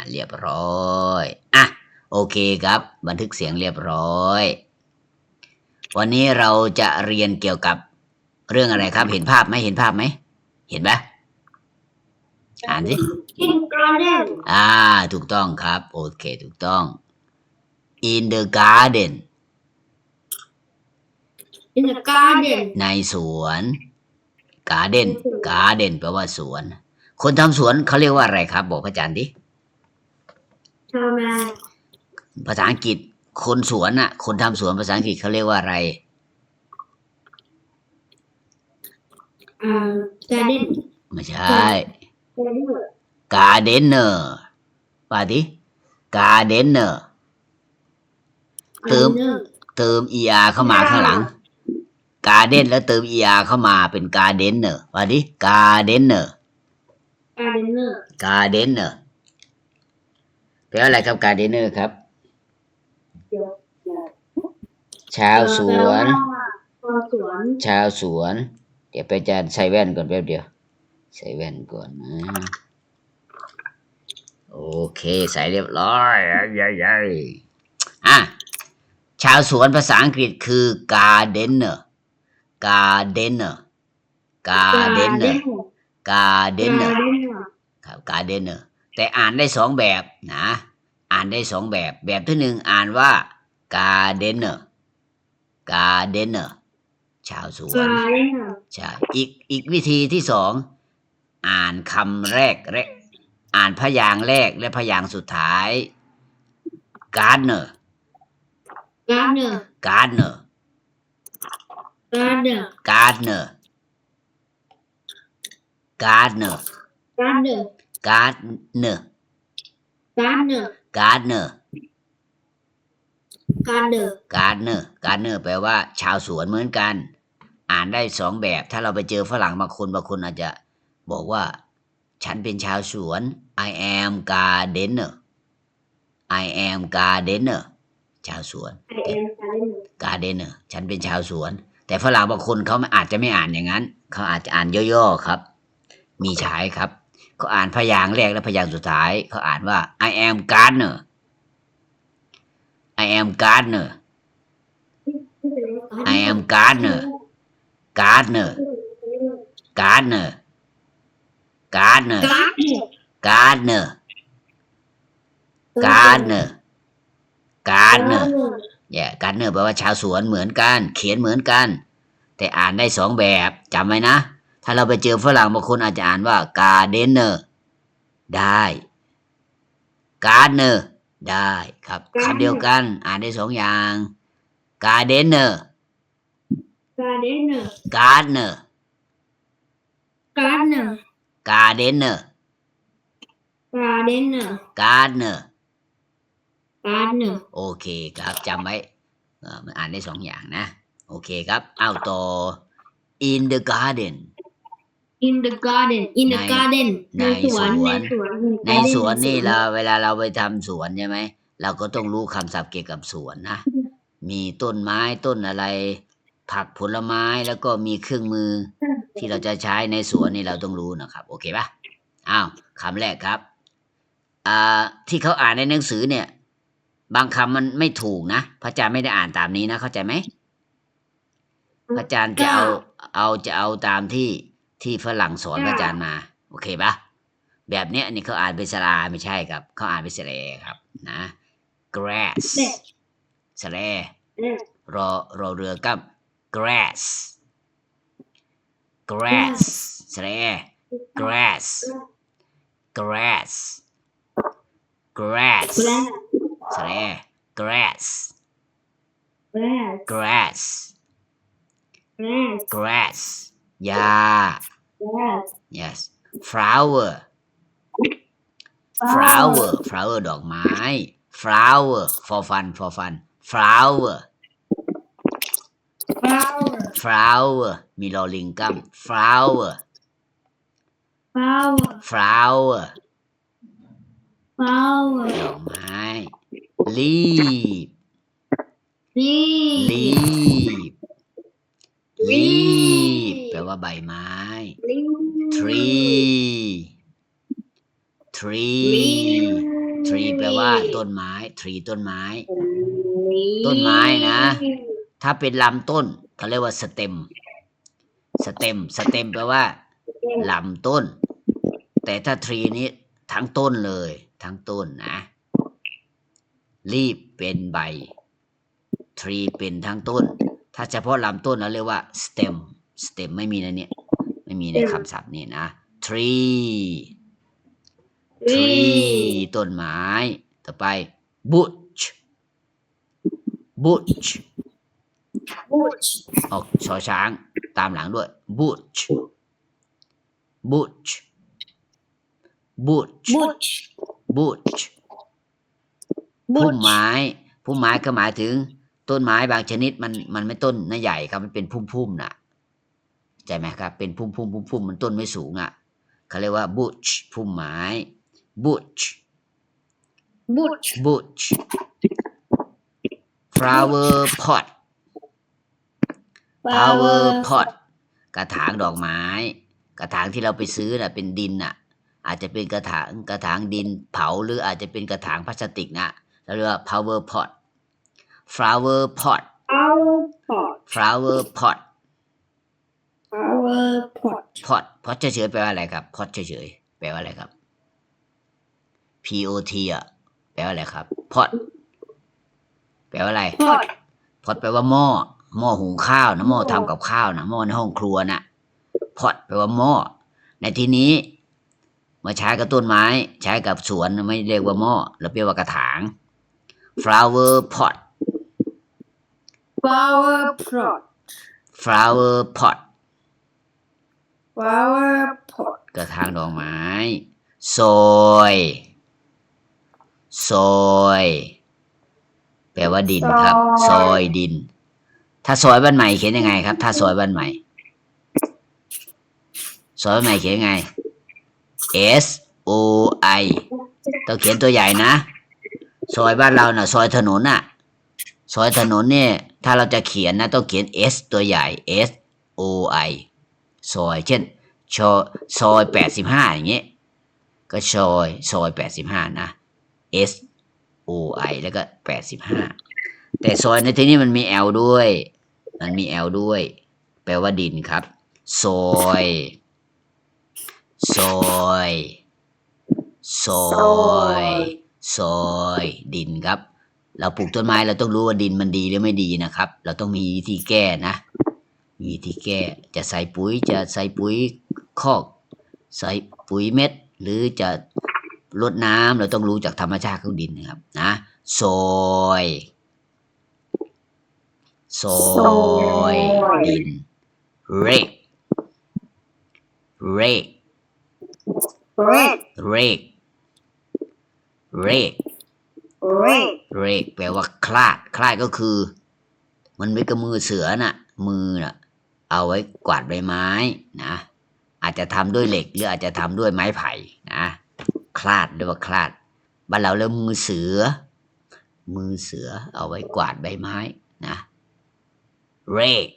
อ่าเรียบร้อย อะ โอเคครับ บันทึกเสียงเรียบร้อย วันนี้เราจะเรียนเกี่ยวกับเรื่องอะไรครับ เห็นภาพไหมเห็นภาพไหม เห็นไหมอ่านสิกินกระเด้นอ่า ถูกต้องครับ โอเค ถูกต้อง in the garden กินกระเด้นในสวน garden garden แปลว่าสวน คนทำสวนเขาเรียกว่าอะไรครับ บอกพระอาจารย์ดิ ชาวนาภาษาอังกฤษ คนสวนน่ะคนทำสวนภาษาอังกฤษเขาเรียกว่าอะไรอ่ากระเด้นไม่ใช่กระเด้น gardener ว่าดิ gardener เติม เติม er เข้ามาข้างหลัง garden แล้วเติม er เข้ามาเป็น gardener ว่าดิ gardener กระเด้นเนอร์ gardener แปลว่าอะไรครับ gardener ครับ ชาวสวนชาวสวนชาวสวน เดี๋ยวไปอาจารย์ใส่แว่นก่อนแป๊บเดียว ใส่แว่นก่อนนะโอเค ใส่เรียบร้อยยัยยัยอะชาวสวนภาษาอังกฤษคือ gardener gardener กระเด้น gardener กระเด้น gardener ครับ gardener แต่อ่านได้สองแบบนะอ่านได้สองแบบ แบบที่หนึ่งอ่านว่า gardener gardener ชาวสวกนระเด้นใช่อีกอีกวิธีที่สองอ่านคำแรกและอ่านพยางค์แรกและพยางค์สุดท้าย gardener กระเด้น gardener กระเด้น gardener gardener กระเด้น gardener กระเด้น gardener กระเด้น gardener gardener แปลว่า ชาวสวนเหมือนกัน อ่านได้สองแบบ ถ้าเราไปเจอฝรั่งบางคนบางคนอาจจะบอกว่า ฉันเป็นชาวสวน I am gardener I am gardener ชาวสวนไอเอ็มกระเด้น gardener ฉันเป็นชาวสวน แต่ฝรั่งบางคนเขาไม่อาจจะไม่อ่านอย่างนั้น เขาอาจจะอ่านย่อๆครับ มีฉายครับ เขาอ่านพยางค์แรกและพยางค์สุดท้าย เขาอ่านว่า I am gardener I am gardener I am gardener gardener gardener gardener gardener gardener gardener เนี่ย gardener แปลว่าชาวสวนเหมือนกัน เขียนเหมือนกัน แต่อ่านได้สองแบบจำไว้นะ ถ้าเราไปเจอฝรั่งบางคนอาจจะอ่านว่า gardener ได้ gardener ได้ครับคำเดียวกัน อ่านได้สองอย่าง gardener กระเด้น gardener กระเด้น gardener กระเด้น gardener กระเด้นโอเคครับจำไว้เออมันอ่านได้สองอย่างนะ โอเคครับ เอาต่อ in the garden in the garden in the ใน garden ในในสวนสวนในสวนในสวนนี่เราเวลาเราไปทำสวนใช่ไหมเราก็ต้องรู้คำศัพท์เกี่ยวกับสวนนะ มีต้นไม้ต้นอะไร ผักผลไม้แล้วก็มีเครื่องมือ ที่เราจะใช้ในสวนนี่เราต้องรู้นะครับ โอเคปะอ้าวคำแรกครับอ่าที่เขาอ่านในหนังสือเนี่ย บางคำมันไม่ถูกนะ พระอาจารย์ไม่ได้อ่านตามนี้นะ เข้าใจไหมพระอาจารย์จะเอาเอาจะเอาตามที่ ที่ฝรั่งสอนพระอาจารย์มา โอเคปะแบบเนี้ยอันนี้เขาอ่านเป็นสลาไม่ใช่ครับ เขาอ่านเป็นสแลครับ นะ grass สแลรอรอเรือกับ grass grass สระแอ grass grass grass สระแอ grass grass grass หญ้า yes flower flower flower ดอกไม้ flower for fun for fun flower flower มีลอลิงกัม flower flower ดอกไม้ leaf leaf leaf แปลว่าใบไม้ tree tree tree แปลว่าต้นไม้ tree ต้นไม้ ต้นไม้นะ ถ้าเป็นลำต้นเขาเรียกว่า stem stem stem แปลว่าลำต้น แต่ถ้า tree นี้ทั้งต้นเลย ทั้งต้นนะรีบเป็นใบ tree เป็นทั้งต้น ถ้าเฉพาะลำต้นเราเรียกว่า stem stem ไม่มีในเนี้ยไม่มีในคำศัพท์นี้นะ tree tree ต้นไม้ ต่อไป bush bush บูชออกชอช้างตามหลังด้วย bush bush bush บูช bush พุ่มไม้พุ่มไม้ก็หมายถึง ต้นไม้บางชนิดมันมันไม่ต้นนะใหญ่ครับมันเป็นพุ่มๆนะ ใจไหมครับ เป็นพุ่มๆพุ่มๆมันต้นไม่สูงอะเขาเรียกว่า bush พุ่มไม้ bush บูช bush flower pot flower pot กระถางดอกไม้ กระถางที่เราไปซื้อน่ะเป็นดินน่ะ อาจจะเป็นกระถางกระถางดินเผาหรืออาจจะเป็นกระถางพลาสติกนะเราเรียกว่า flower pot flower pot เอาพอด flower pot เอาพอด pot pot เฉยๆแปลว่าอะไรครับ pot เฉยๆแปลว่าอะไรครับ p o t อะแปลว่าอะไรครับ pot แปลว่าอะไรพอดพอดแปลว่าหม้อหม้อหุงข้าวนะหม้อทำกับข้าวนะหม้อในห้องครัวนะพอดแปลว่าหม้อในที่นี้มาใช้กับต้นไม้ ใช้กับสวนไม่เรียกว่าหม้อเราเรียกว่ากระถาง flower pot flower pot flower pot flower pot กระถางดอกไม้ soil soil แปลว่าดินครับซอยดิน ถ้าซอยบ้านใหม่เขียนยังไงครับ ถ้าซอยบ้านใหม่ ซอยบ้านใหม่เขียนยังไง S O I ต้องเขียนตัวใหญ่นะ ซอยบ้านเราน่ะ ซอยถนนน่ะ ซอยถนนเนี่ย ถ้าเราจะเขียนนะ ต้องเขียน S ตัวใหญ่ S O I ซอย เช่นชอซอยแปดสิบห้าอย่างเงี้ยก็ซอยซอยแปดสิบห้านะ S O I แล้วก็แปดสิบห้าแต่ซอยในที่นี้มันมี L ด้วย มันมี L ด้วย แปลว่าดินครับ ซอยซอยซอยซอยดินครับ เราปลูกต้นไม้เราต้องรู้ว่าดินมันดีหรือไม่ดีนะครับ เราต้องมีวิธีแก้นะ วิธีแก้จะใส่ปุ๋ยจะใส่ปุ๋ยคอก ใส่ปุ๋ยเม็ด หรือจะลดน้ำเราต้องรู้จากธรรมชาติของดินนะครับนะซอยซอยดินเรกเรก red เรกเรก red เรกแปลว่าคลาด คลาดก็คือ มันไม่กับมือเสือน่ะ มือน่ะ เอาไว้กวาดใบไม้นะอาจจะทำด้วยเหล็กหรืออาจจะทำด้วยไม้ไผ่นะคลาดเรียกว่าคลาดบ้านเราเรียกมือเสือ มือเสือเอาไว้กวาดใบไม้นะเรก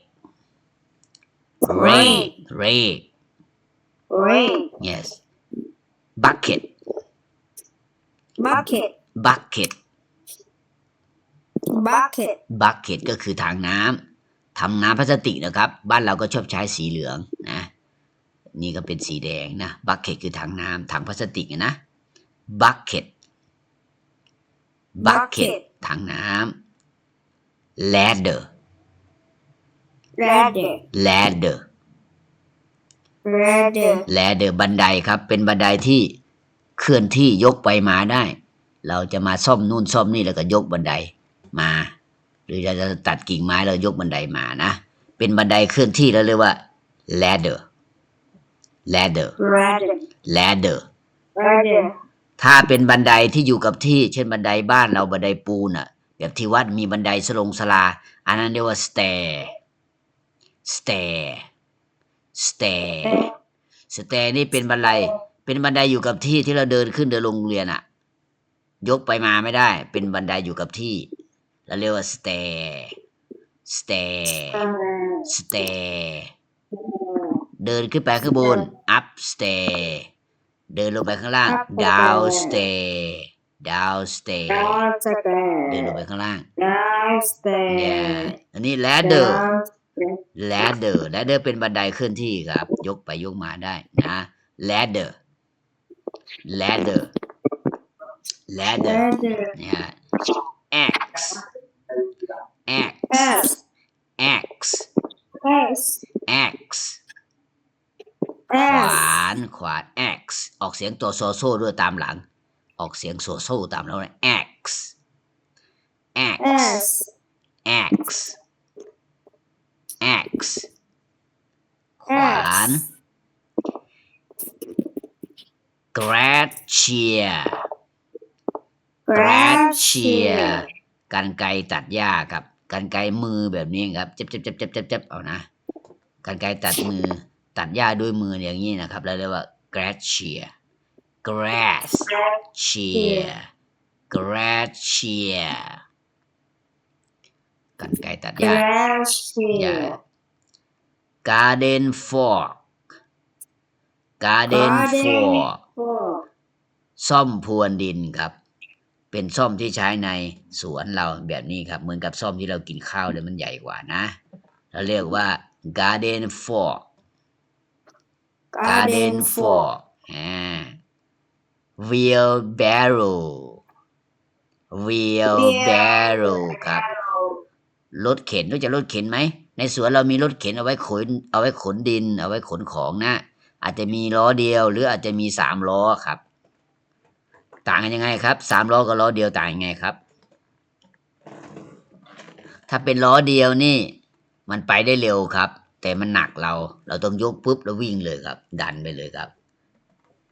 เรกเรก red yes bucket bucket bucket bucket bucket ก็คือถังน้ำ ทำน้ำพลาสติกนะครับ บ้านเราก็ชอบใช้สีเหลืองนะ นี่ก็เป็นสีแดงนะ bucket คือถังน้ำถังพลาสติกอะนะ bucket bucket Bucket ถังน้ำ ladder ladder ladder ladder ladder บันไดครับ เป็นบันไดที่เคลื่อนที่ยกไปมาได้ เราจะมาซ่อมนู่นซ่อมนี่แล้วก็ยกบันไดมา หรือเราจะตัดกิ่งไม้แล้วยกบันไดมานะ เป็นบันไดเคลื่อนที่แล้วเรียกว่า ladder ladder ladder ladder ladder ถ้าเป็นบันไดที่อยู่กับที่ เช่นบันไดบ้านเราบันไดปูนอะแบบที่วัดมีบันไดสลงสลา อันนั้นเรียกว่า stair stair stair stair นี่เป็นบันไดเป็นบันไดอยู่กับที่ที่เราเดินขึ้นเดินลงโรงเรียนอะยกไปมาไม่ได้ เป็นบันไดอยู่กับที่ เราเรียกว่า stair stair stair เดินขึ้นไปข้างบน up stair เดินลงไปข้างล่าง down stair downstairs ดาวสเตเดินลงร์ไปข้างล่างดาวสเต yeah ร์อันนี้ ladder ดาว ladder ladder เป็นบันไดเคลื่อนที่ครับ ยกไปยกมาได้นะ ladder ladder แล ladder เดอร์เนี่ย x x เอส x เอส x เอขสวานขวาน x ออกเสียงตัวโซโซ่ด้วยตามหลัง ออกเสียงโซโซ่ตามหลังเลย x เอ x ส x x ขวาน gracia กราเชี gracia ยกันไกรตัดหญ้าครับ กันไกรมือแบบนี้ครับเจ็บเจ็บเจ็บเจ็บเจ็บเจ็บเอานะกันไกรตัดมือตัดหญ้าด้วยมืออย่างนี้นะครับแล้วเรียกว่า gracia grass cheer gracia กันไกรตัดหกญ้าราเชีย Yeah. garden fork garden fork โอ้ซ่อมพรวนดินครับ เป็นซ่อมที่ใช้ในสวนเราแบบนี้ครับ เหมือนกับซ่อมที่เรากินข้าวแต่มันใหญ่กว่านะ เราเรียกว่า garden fork การ์เดน garden ฟอร์ fork อ่า wheelbarrow wheelbarrow ครับ รถเข็นรู้จักรถเข็นไหม ในสวนเรามีรถเข็นเอาไว้ขน เอาไว้ขนดิน เอาไว้ขนของนะ อาจจะมีล้อเดียว หรืออาจจะมีสามล้อครับ ต่างกันยังไงครับสามล้อกับล้อเดียวต่างยังไงครับ ถ้าเป็นล้อเดียวนี่ มันไปได้เร็วครับ แต่มันหนักเรา เราต้องยกปุ๊บแล้ววิ่งเลยครับ ดันไปเลยครับ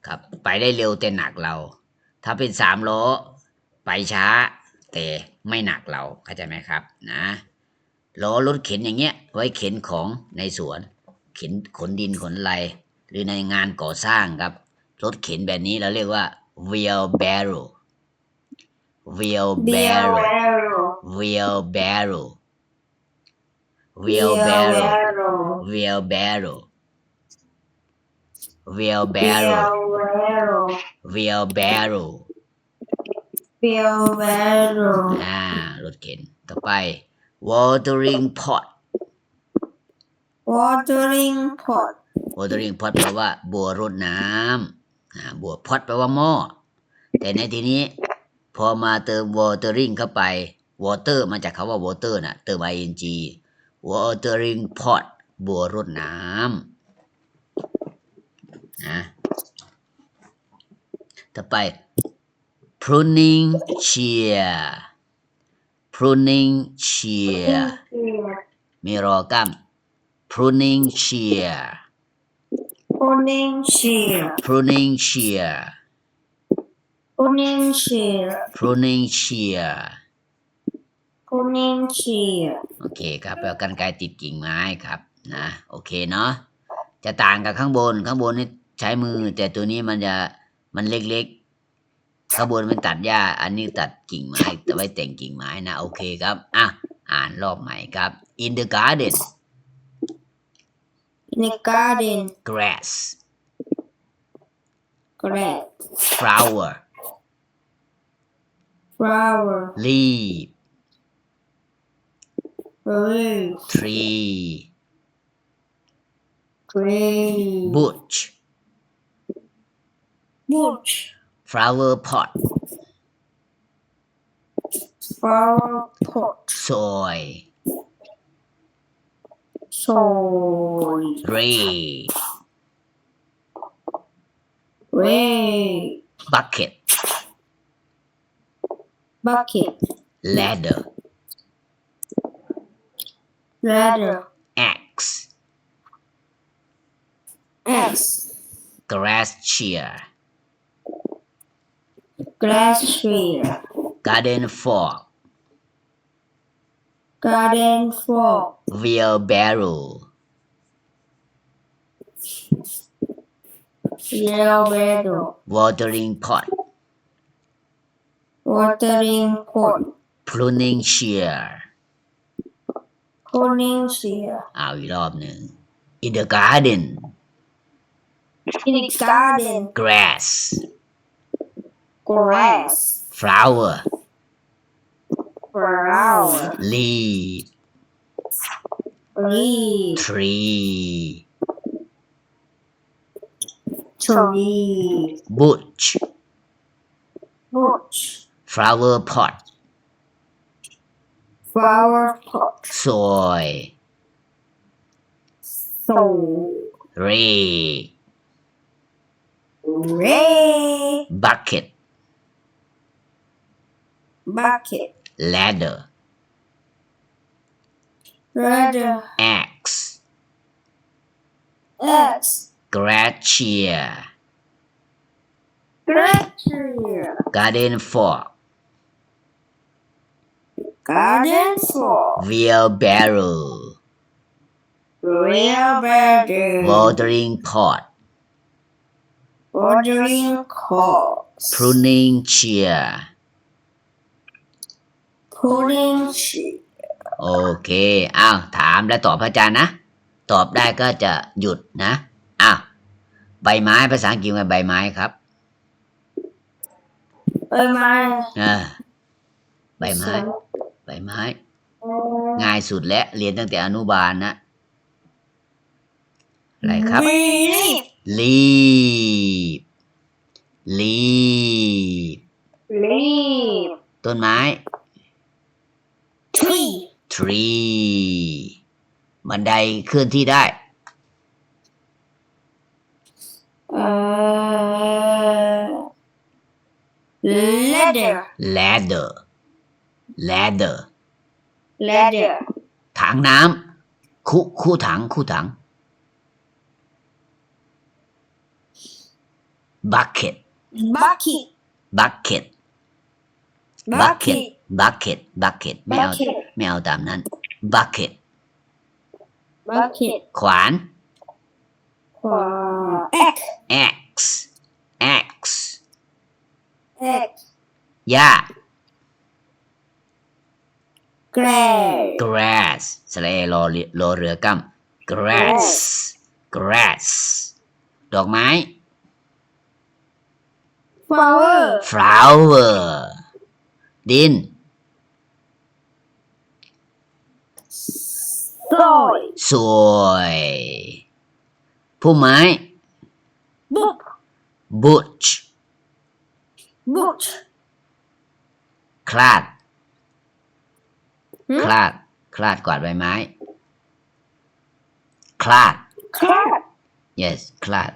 ครับ ไปได้เร็วแต่หนักเรา ถ้าเป็นสามล้อ ไปช้า แต่ไม่หนักเราเข้าใจไหมครับนะล้อรถเข็นอย่างเงี้ย ไว้เข็นของในสวน เข็นขนดินขนอะไรหรือในงานก่อสร้างครับรถเข็นแบบนี้เราเรียกว่า wheelbarrow เบีย wheelbarrow ร์ wheelbarrow เบีย wheelbarrow ร์ wheelbarrow เบีย wheelbarrow ร์ wheelbarrow เบียร์อ่ารถเข็นต่อไป watering pot watering pot watering pot แปลว่าบัวรดน้ำ อ่าบัว pot แปลว่าหม้อ แต่ในที่นี้ พอมาเติม watering เข้าไป water มาจากคาว่า water น่ะ เติม ing watering pot บัวรดน้ำนะต่อไป pruning shear pruning shear มีรอกล้ำ pruning shear pruning shear pruning shear pruning shear pruning shear pruning shear โอเคครับแปลว่ากันไกรติดกิ่งไม้ครับนะโอเคเนาะจะต่างกับข้างบนข้างบนนี่ใช้มือ แต่ตัวนี้มันจะมันเล็กๆข้างบนมันตัดหญ้า อันนี้ตัดกิ่งไม้แต่ไว้แต่งกิ่งไม้นะ โอเคครับอะอ่านรอบใหม่ครับ in the garden in the garden. Grass. Grass. Flower. Flower. Leaf. Leaf tree. Tree. Bush. Bush. Flower pot. Flower pot. Soil soil ray ray bucket. Bucket. Ladder. Ladder. Axe. Axe. Grass chair. grass shear. Garden fork garden fork wheelbarrow wheelbarrow watering pot watering pot pruning shear pruning shear เอาอีกรอบหนึ่ง in the garden in the garden grass grass flower Flower leaf leaf tree tree bush bush flower pot flower pot soil soul ray ray bucket bucket ladder. Ladder. Axe. Axe. Glacier glacier garden fork. Garden fork. Wheelbarrow wheelbarrow watering pot. Watering corpse pruning chair pulling sheep โอเค อ้าว ถามและตอบพระอาจารย์นะ ตอบได้ก็จะหยุดนะ อ้าว ใบไม้ภาษาอังกฤษว่าใบไม้ครับ ใบไม้เออใบไม้ ใบไม้ ง่ายสุดและเรียนตั้งแต่อนุบาลนะ อะไรครับ leaf leaf leaf leaf ต้นไม้ tree tree บันไดเคลื่อนที่ได้เอ่อ ladder ladder ladder ladder ถังน้ำคุคู่ถังคู่ถัง bucket bucket bucket bucket bucket bucket ไม่เอา bucket ไม่เอาตามนั้น bucket bucket ขวาน ขวา X axe axe X หญ้า grass grass สระเอรอเรือรอเรือกั้ม grass grass ดอกไม้ flower flower ดิน soil สวย ผู้ไม้ book butch book คลาดหืมคลาด คลาดกวาดใบไม้ คลาด cloud yes คลาด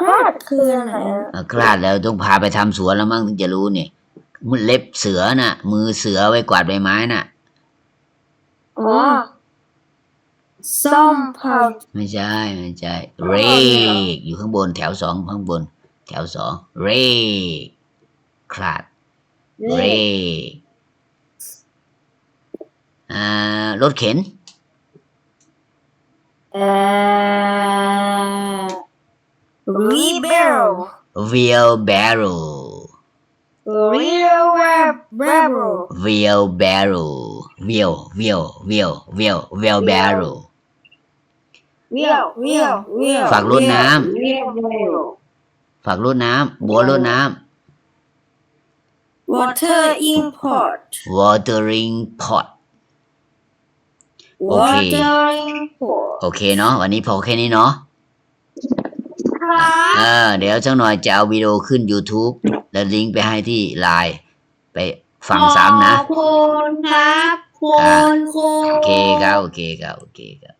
cloud คืออะไรอะเอ่อคลาดแล้วต้องพาไปทำสวนแล้วมั้งถึงจะรู้นี่มือเล็บเสือน่ะ มือเสือไว้กวาดใบไม้น่ะ อ๋อส้มผักไม่ใช่ไม่ใช่ rake อยู่ข้างบนแถวสองข้างบน แถวสอง rake คลาด rake อ่ารถเข็น เอ่อ wheelbarrow wheelbarrow wheelbarrow wheelbarrow wheel wheel wheel wheel wheelbarrow wheel wheel wheel ฝากรดน้ wheel ฝักรดน้ำบัวรดน้ water import ำ watering pot โอเค water import โอเคเนาะวันนี้พอแค่นี้เนาะ ครับเออเดี๋ยวจังหน่อยจะเอาวิดีโอขึ้น YouTube แล้วลิงก์ไปให้ที่ไลน์ไปฟังซ้ำนะขอบคุณครับคุณคุณ โอเคครับโอเคครับโอเคครับ